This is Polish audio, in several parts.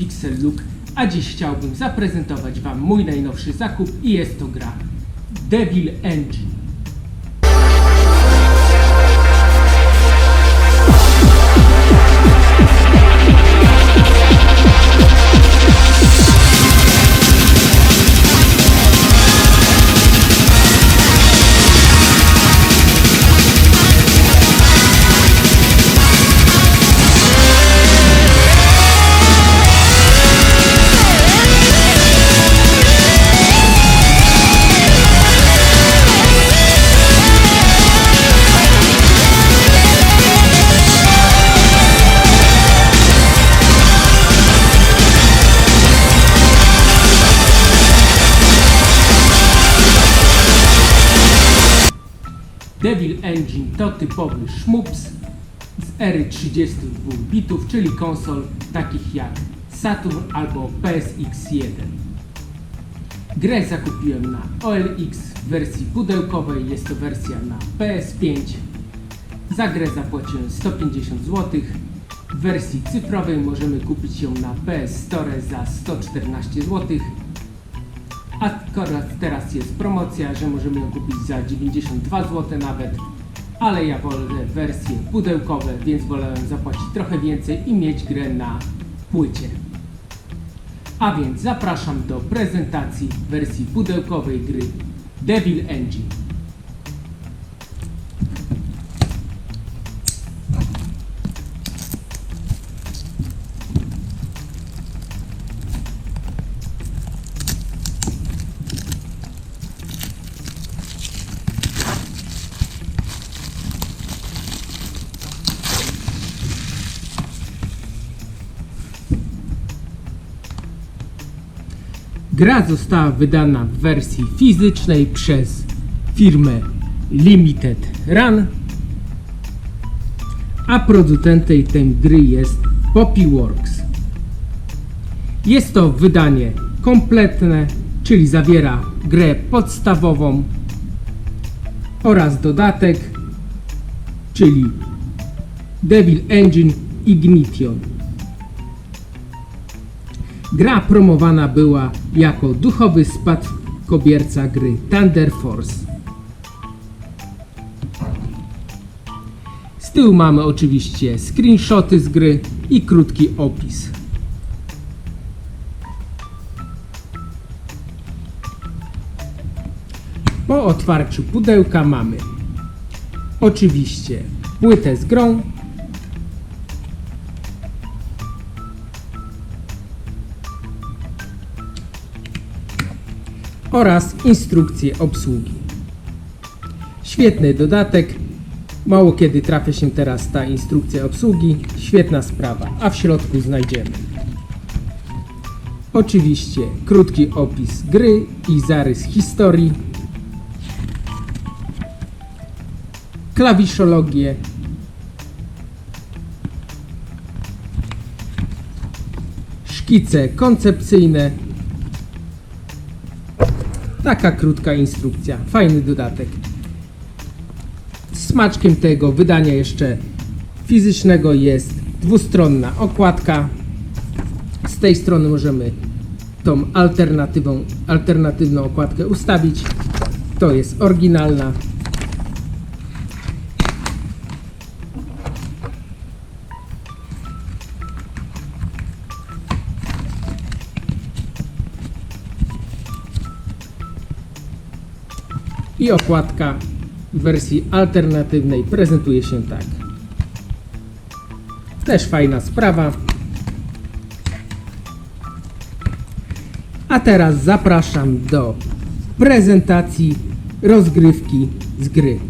Pixel Look, a dziś chciałbym zaprezentować Wam mój najnowszy zakup i jest to gra Devil Engine. Devil Engine to typowy szmups z ery 32 bitów, czyli konsol takich jak Saturn albo PSX1. Grę zakupiłem na OLX w wersji pudełkowej, jest to wersja na PS5. Za grę zapłaciłem 150 zł. W wersji cyfrowej możemy kupić ją na PS Store za 114 zł. Akurat teraz jest promocja, że możemy ją kupić za 92 zł nawet, ale ja wolę wersje pudełkowe, więc wolałem zapłacić trochę więcej i mieć grę na płycie. A więc zapraszam do prezentacji wersji pudełkowej gry Devil Engine. Gra została wydana w wersji fizycznej przez firmę Limited Run, a producentem tej gry jest Poppyworks. Jest to wydanie kompletne, czyli zawiera grę podstawową oraz dodatek, czyli Devil Engine Ignition. Gra promowana była jako duchowy spadkobierca gry Thunder Force. Z tyłu mamy oczywiście screenshoty z gry i krótki opis. Po otwarciu pudełka mamy oczywiście płytę z grą, oraz instrukcję obsługi. Świetny dodatek. Mało kiedy trafia się teraz ta instrukcja obsługi. Świetna sprawa. A w środku znajdziemy oczywiście krótki opis gry i zarys historii, klawiszologię, szkice koncepcyjne, Taka krótka instrukcja, fajny dodatek. Smaczkiem tego wydania jeszcze fizycznego jest dwustronna okładka. Z tej strony możemy tą alternatywą, alternatywną okładkę ustawić. To jest oryginalna. I okładka w wersji alternatywnej prezentuje się tak. Też fajna sprawa. A teraz zapraszam do prezentacji rozgrywki z gry.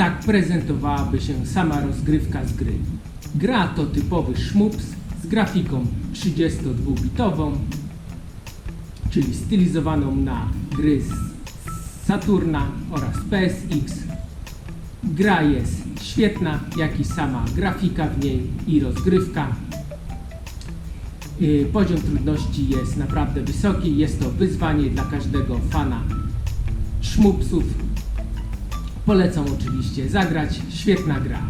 Tak prezentowałaby się sama rozgrywka z gry. Gra to typowy szmups z grafiką 32-bitową, czyli stylizowaną na gry z Saturna oraz PSX. Gra jest świetna, jak i sama grafika w niej i rozgrywka. Yy, Poziom trudności jest naprawdę wysoki. Jest to wyzwanie dla każdego fana szmupsów. Polecam oczywiście zagrać. Świetna gra.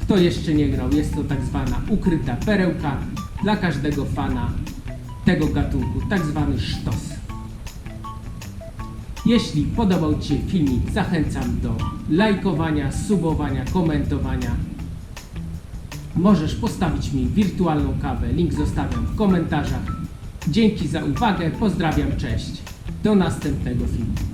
Kto jeszcze nie grał, jest to tak zwana ukryta perełka dla każdego fana tego gatunku, tak zwany sztos. Jeśli podobał Ci się filmik, zachęcam do lajkowania, subowania, komentowania. Możesz postawić mi wirtualną kawę, link zostawiam w komentarzach. Dzięki za uwagę, pozdrawiam, cześć. Do następnego filmu.